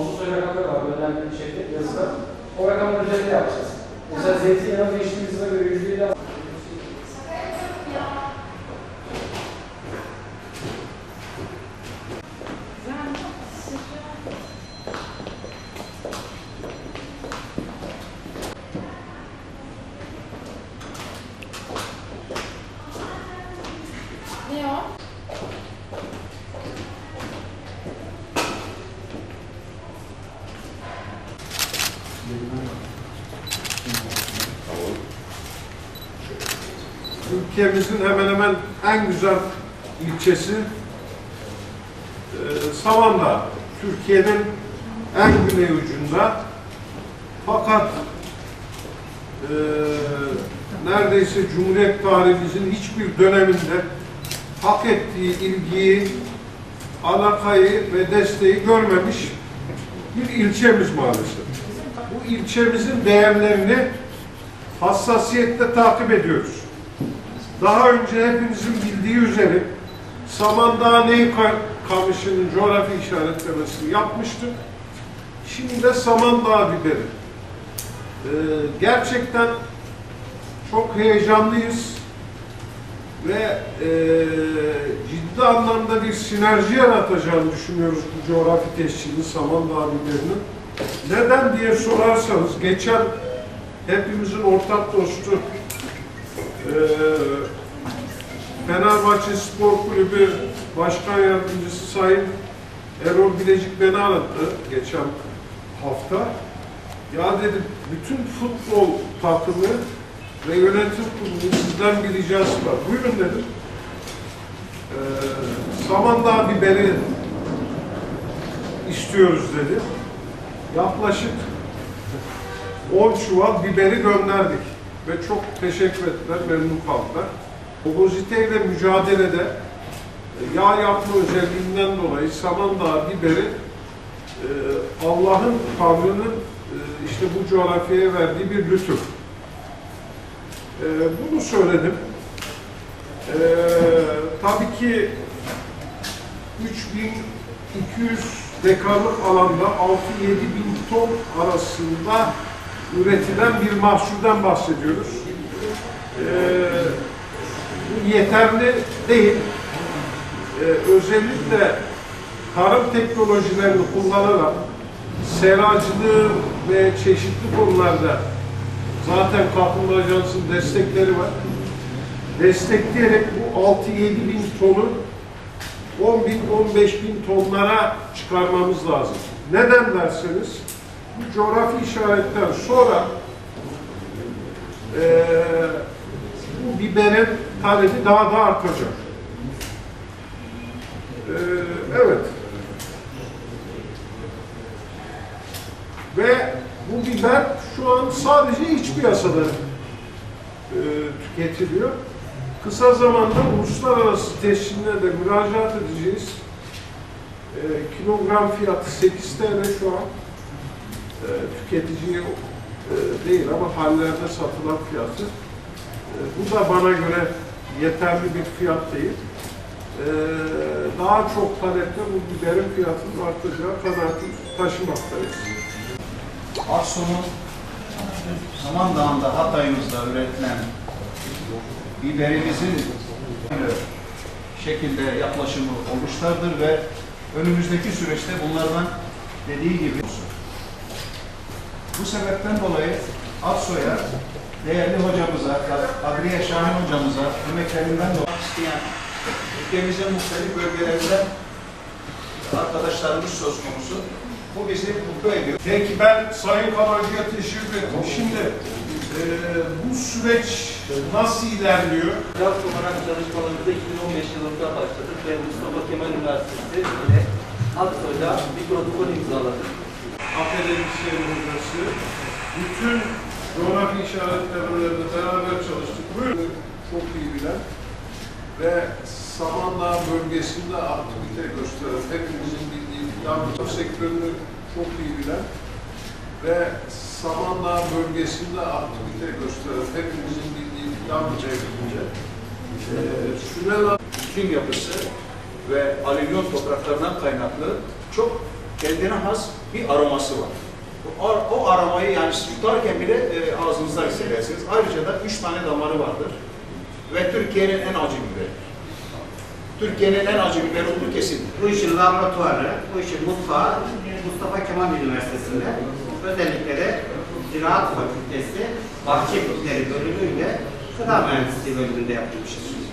Ağustos ayı rakamları var gönderdiğim şeyde yazıda. O rakamlar üzerinde yapacağız. Mesela zeytinyağı geçtiğimiz yıla göre yüzde yedi Ne o? Ülkemizin hemen hemen en güzel ilçesi e, Samandağ. Türkiye'nin en güney ucunda. Fakat e, neredeyse Cumhuriyet tarihimizin hiçbir döneminde hak ettiği ilgiyi, alakayı ve desteği görmemiş bir ilçemiz maalesef. Bu ilçemizin değerlerini hassasiyetle takip ediyoruz. Daha önce hepimizin bildiği üzere Samandağ Ney Kamışı'nın coğrafi işaretlemesini yapmıştık. Şimdi de Samandağ biberi. Ee, gerçekten çok heyecanlıyız ve e, ciddi anlamda bir sinerji yaratacağını düşünüyoruz bu coğrafi tescilin Samandağ biberinin. Neden diye sorarsanız geçen hepimizin ortak dostu Fenerbahçe Spor Kulübü Başkan Yardımcısı Sayın Erol Bilecik beni aradı geçen hafta. Ya dedi bütün futbol takımı ve yönetim kurulu sizden bir ricası var. Buyurun dedim. Ee, Samandağ biberi istiyoruz dedi. Yaklaşık 10 çuval biberi gönderdik ve çok teşekkür ettiler, memnun kaldılar. Obeziteyle mücadelede e, yağ yapma özelliğinden dolayı Samandağ biberi e, Allah'ın Tanrı'nın e, işte bu coğrafyaya verdiği bir lütuf. Bunu söyledim. Tabii ki 3200 dekarlık alanda 6-7 bin ton arasında üretilen bir mahsulden bahsediyoruz. Ee, bu yeterli değil. Ee, özellikle tarım teknolojilerini kullanarak seracılığı ve çeşitli konularda zaten Kalkınma Ajansı'nın destekleri var. Destekleyerek bu 6-7 bin tonu 10 bin, 15 bin tonlara çıkarmamız lazım. Neden derseniz, bu coğrafi işaretten sonra eee, bu biberin talebi daha da artacak. Eee, evet. Ve bu biber şu an sadece iç piyasada eee, tüketiliyor. Kısa zamanda uluslararası tescilline de müracaat edeceğiz. Eee, kilogram fiyatı 8 TL şu an e, tüketiciye e, değil ama hallerde satılan fiyatı. E, bu da bana göre yeterli bir fiyat değil. E, daha çok talepte bu biberin fiyatının artacağı kanaatini taşımaktayız. Aksu'nun Samandağ'ında Hatay'ımızda üretilen biberimizin şekilde yaklaşımı olmuşlardır ve önümüzdeki süreçte bunlardan dediği gibi bu sebepten dolayı Aksoy'a değerli hocamıza, Kadriye Şahin hocamıza emeklerinden dolayı isteyen ülkemizin muhtelif bölgelerinden arkadaşlarımız söz konusu. Bu bizi mutlu ediyor. Peki ben Sayın Kabarcı'ya teşekkür ettim. Şimdi e, bu süreç nasıl ilerliyor? Draft olarak çalışmalarımızı 2015 yılında başladık ve Mustafa Kemal Üniversitesi ile Aksoy'da bir protokol imzaladık. Akademisyen hocası, bütün coğrafi işaretlemelerinde beraber çalıştık. Buyurun çok iyi bilen ve Samandağ bölgesinde aktivite gösteren, hepimizin bildiği yardım sektörünü çok iyi bilen ve Samandağ bölgesinde aktivite gösteren, hepimizin bildiği yardım çevriminde e, Sümela bütün yapısı ve alüvyon topraklarından kaynaklı çok kendine has bir aroması var. O, o aromayı yani tutarken bile e, ağzınızda hissedersiniz. Ayrıca da üç tane damarı vardır. Ve Türkiye'nin en acı biberi. Türkiye'nin en acı biberi olduğu kesin. Bu işin laboratuvarı, bu işin mutfağı Mustafa Kemal Üniversitesi'nde özellikle de Ziraat Fakültesi Bahçe Bitleri bölümüyle gıda mühendisliği bölümünde yapılmıştır.